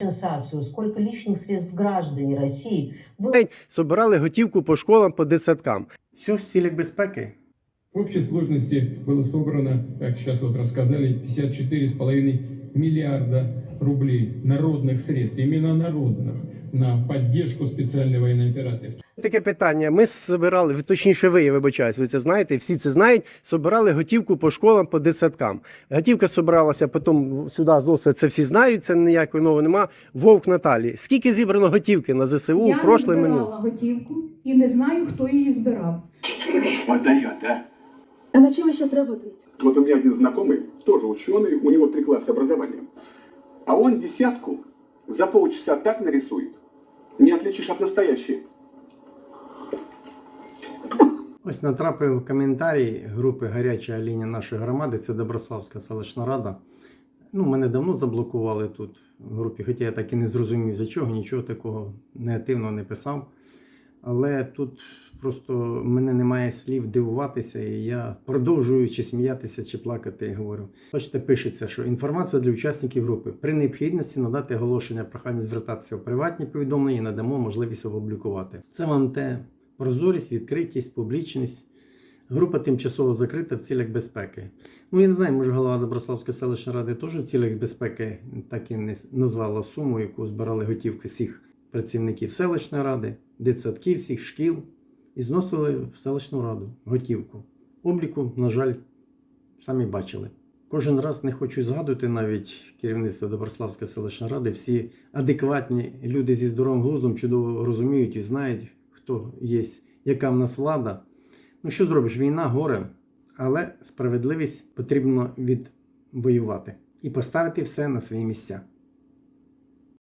сенсацию, сколько лишних средств граждане России вы Навіть собирали готівку по школам, по дитсадкам. Все в цілях безпеки. В общей сложности было собрано, как сейчас вот рассказали, 54,5 миллиарда рублей народных средств, именно народных, на поддержку специальной военной операции. Таке питання. Ми збирали, точніше, ви, я вибачаюсь, ви це знаєте, всі це знають. Собирали готівку по школам, по дитсадкам. Готівка собиралася, потім сюди зносили, це всі знають, це ніякої нового нема. Вовк Наталі. Скільки зібрано готівки на ЗСУ Я прошле не минуле? збирала готівку і не знаю, хто її збирав. Подает, а? А на чем вы сейчас работаете? Вот у меня один знакомый, тоже ученый, у него три класса образования. А он десятку за полчаса так нарисует, не отличишь от настоящей. Ось натрапив коментарі групи Гаряча лінія нашої громади, це Доброславська селищна рада. Ну, мене давно заблокували тут в групі, хоча я так і не зрозумів, за чого, нічого такого негативного не писав. Але тут просто мене немає слів дивуватися, і я продовжую чи сміятися, чи плакати, говорю. Бачите, пишеться, що інформація для учасників групи. При необхідності надати оголошення прохання звертатися в приватні повідомлення і надамо можливість опублікувати. Це вам те прозорість, відкритість, публічність. Група тимчасово закрита в цілях безпеки. Ну, я не знаю, може голова Доброславської селищної ради теж в цілях безпеки так і не назвала суму, яку збирали готівки всіх працівників селищної ради, дитсадків, всіх шкіл, і зносили в селищну раду готівку. Обліку, на жаль, самі бачили. Кожен раз не хочу згадувати навіть керівництво Доброславської селищної ради. Всі адекватні люди зі здоровим глуздом чудово розуміють і знають, хто є, яка в нас влада. Ну що зробиш? Війна горе, але справедливість потрібно відвоювати і поставити все на свої місця.